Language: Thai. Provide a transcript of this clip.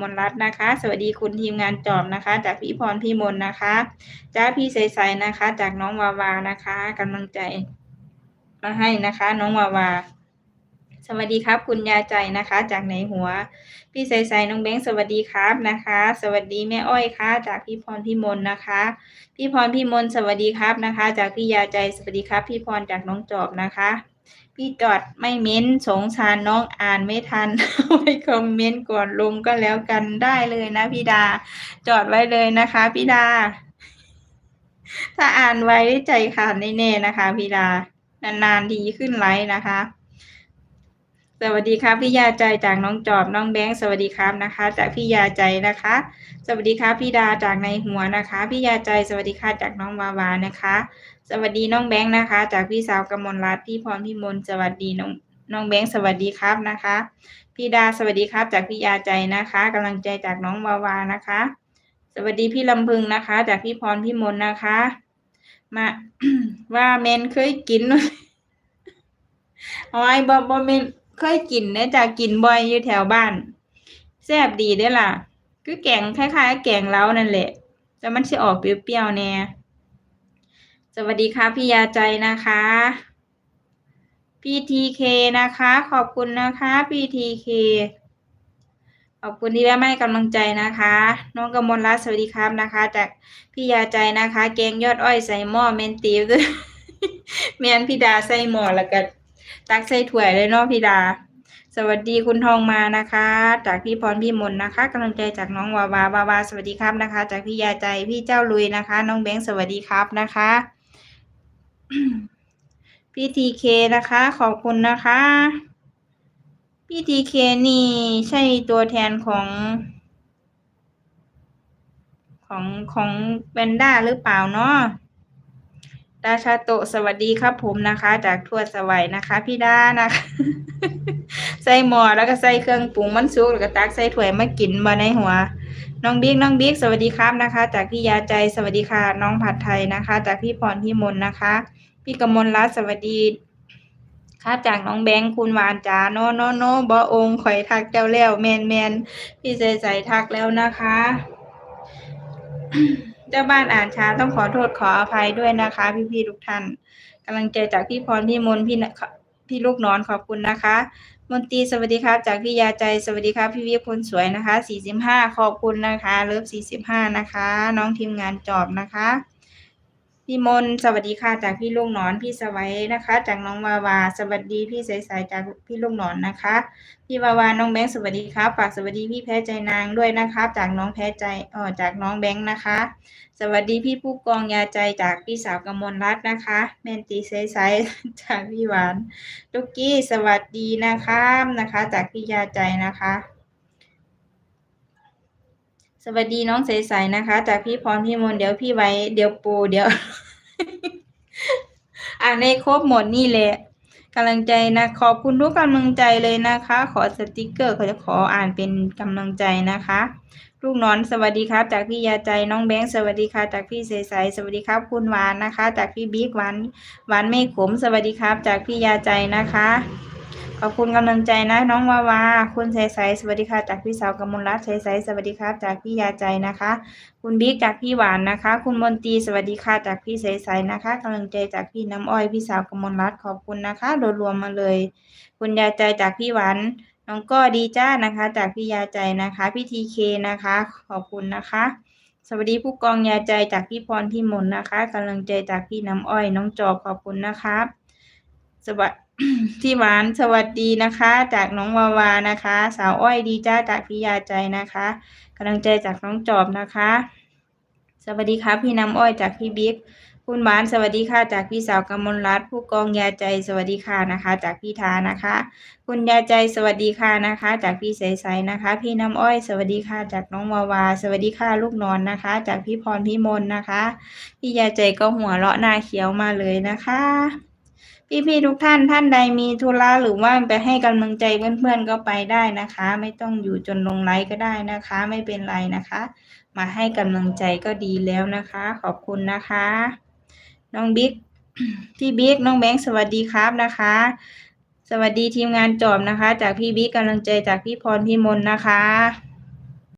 มนรัตน์นะคะ สวัสดีคุณทีมงานจอบนะคะ จากพี่พรพี่มนนะคะจ้าพี่ใสๆนะคะ จากน้องวาวานะคะกำลังใจมาให้นะคะ น้องวาวาสวัสดีครับ คุณยาใจนะคะ จากไหนหัว พี่ใสๆน้องแบงค์สวัสดีครับนะคะ สวัสดีแม่อ้อยค่ะ จากพี่พรพี่มนนะคะ พี่พรพี่มนสวัสดีครับนะคะ จากพี่ยาใจสวัสดีครับ พี่พรจากน้องจอบนะคะ พี่จอดไม่เม้นสงสารน้องอ่านไม่ทัน ไว้คอมเมนต์ก่อนลงก็แล้วกันได้เลยนะพี่ดา จอดไว้เลยนะคะพี่ดา ถ้าอ่านไว้ใจขาดแน่ๆนะคะพี่ดานานๆทีขึ้นไลฟ์นะคะ สวัสดีครับพี่ยาใจจากน้องจอบน้องแบงค์สวัสดีครับนะคะ จากพี่ยาใจนะคะ สวัสดีครับพี่ดาจากในหัวนะคะ พี่ยาใจสวัสดีค่ะจากน้องวาวานะคะ สวัสดีน้องแบงค์นะคะ จากพี่สาวกมลรัตน์พี่พรพี่มนสวัสดีน้องน้องแบงค์สวัสดีครับนะคะพี่ดาสวัสดีครับ จากพี่ยาใจนะคะกำลังใจจากน้องวาวานะคะ สวัสดีพี่ลำพึงนะคะ จากพี่พรพี่มนนะคะ มาว่าเมนเคยกินโอ้ยบอบอเมน เคยกินเนี่ยจากกินบ่อยอยู่แถวบ้านแซ่บดีเด้ล่ะ คือแกงคล้ายๆแกงเล้านั่นแหละ แต่มันจะออกเปรี้ยวๆแน่สวัสดีค่ะพี่ยาใจนะคะพี่ทีเคนะคะ ขอบคุณนะคะพี่ทีเคขอบคุณที่แวะมาให้กำลังใจนะคะ น้องกมลรัตน์สวัสดีครับนะคะ จากพี่ยาใจนะคะ แกงยอดอ้อยใส่หม้อเมนติวเมียนพี่ดาใส่หม้อแล้วก็ ตักใส่ถ้วยเลยเนาะพี่ดา สวัสดีคุณทองมานะคะ จากพี่พรพี่มนนะคะกำลังใจจากน้องวาวาวาวาสวัสดีครับนะคะ จากพี่ยาใจพี่เจ้าลุยนะคะ น้องแบงค์สวัสดีครับนะคะพี่ทีเคนะคะ ขอบคุณนะคะพี่ทีเคนี่ใช่ตัวแทนของ ของของแบนด้าหรือเปล่าเนาะ ดาชาโตสวัสดีครับผมนะคะ จากทั่วสวัยนะคะ พี่ดานะคะ ใส่หมอแล้วก็ใส่เครื่องปรุงมันสุกแล้วก็ตักใส่ถ้วยมากินมาในหัว น้องบิ๊กน้องบิ๊กสวัสดีครับนะคะ จากพี่ยาใจสวัสดีค่ะ น้องผัดไทยนะคะ จากพี่พรพี่มนนะคะ พี่กมลรัตน์สวัสดีครับจากน้องแบงค์คุณหวานจ๋าโนโนโนบอองข่อยทักเจ้าแล้วแมนแมนพี่ใสใสทักแล้วนะคะ เจ้าบ้านอ่านช้าต้องขอโทษขออภัยด้วยนะคะ พี่ๆทุกท่านกำลังใจจากพี่พรพี่มนพี่พี่ลูกนอนขอบคุณนะคะ มนตรีสวัสดีครับจากพี่ยาใจสวัสดีครับพี่วิคนสวยนะคะสี่สิบห้าขอบคุณนะคะ เลิฟสี่สิบห้านะคะ น้องทีมงานจอบนะคะ พี่มนสวัสดีค่ะจากพี่ลูกนอนพี่สวัยนะคะ จากน้องวาวา สวัสดีพี่ใสๆจากพี่ลูกนอนนะคะ พี่วาวาน้องแบงค์สวัสดีครับฝากสวัสดีพี่แพ้ใจนางด้วยนะครับ จากน้องแพ้ใจเออจากน้องแบงค์นะคะ สวัสดีพี่ผู้กองยาใจจากพี่สาวกมลรัตน์นะคะแมนตีใสๆจากพี่หวานลูกกี้สวัสดีนะคะนะคะ จากพี่ยาใจนะคะ สวัสดีน้องใสๆนะคะ จากพี่พรพี่มนเดี๋ยวพี่ไว้ เดี๋ยวปูเดี๋ยว อ่านในครบหมดนี่แหละกำลังใจนะ ขอบคุณทุกกำลังใจเลยนะคะ ขอสติกเกอร์เขาจะขออ่านเป็นกำลังใจนะคะ ลูกนอนสวัสดีครับ จากพี่ยาใจน้องแบงค์สวัสดีค่ะ จากพี่ใสๆสวัสดีครับ คุณหวานนะคะ จากพี่บิ๊กหวานหวานไม่ขมสวัสดีครับ จากพี่ยาใจนะคะ ขอบคุณกำลังใจนะ น้องวาวา คุณใสๆสสวัสดีค่ะ จากพี่สาวกมลรัตน์ใสๆสวัสดีครับ จากพี่ยาใจนะคะ คุณบิ๊กจากพี่หวานนะคะ คุณมนตรีสวัสดีค่ะ จากพี่ใสๆนะคะกำลังใจจากพี่น้ำอ้อยพี่สาวกมลรัตน์ขอบคุณนะคะโดยรวมมาเลย คุณยาใจจากพี่หวานน้องก็ดีจ้านะคะ จากพี่ยาใจนะคะ พี่ทีเคนะคะ ขอบคุณนะคะ สวัสดีผู้กองยาใจจากพี่พรพี่มนนะคะกำลังใจจากพี่น้ำอ้อย น้องจอบขอบคุณนะครับสวัสดี พี่หวานสวัสดีนะคะ จากน้องวาวานะคะ สาวอ้อยดีจ้าจากพี่ยาใจนะคะกำลังใจจากน้องจอบนะคะ สวัสดีครับพี่น้ำอ้อยจากพี่บิ๊กคุณหวานสวัสดีค่ะจากพี่สาวกมลรัตน์ผู้กองยาใจสวัสดีค่ะนะคะ จากพี่ทานะคะ คุณยาใจสวัสดีค่ะนะคะ จากพี่ใสๆนะคะ พี่น้ำอ้อยสวัสดีค่ะจากน้องวาวา สวัสดีค่ะลูกนอนนะคะ จากพี่พรพี่มนนะคะ พี่ยาใจก็หัวเราะหน้าเขียวมาเลยนะคะ พี่ๆทุกท่านท่านใดมีธุระหรือว่าไปให้กำลังใจเพื่อนๆก็ไปได้นะคะ ไม่ต้องอยู่จนลงไลฟ์ก็ได้นะคะ ไม่เป็นไรนะคะ มาให้กำลังใจก็ดีแล้วนะคะ ขอบคุณนะคะ น้องบิ๊กพี่บิ๊กน้องแบงค์สวัสดีครับนะคะ สวัสดีทีมงานจอบนะคะ จากพี่บิ๊กกำลังใจจากพี่พรพี่มนนะคะ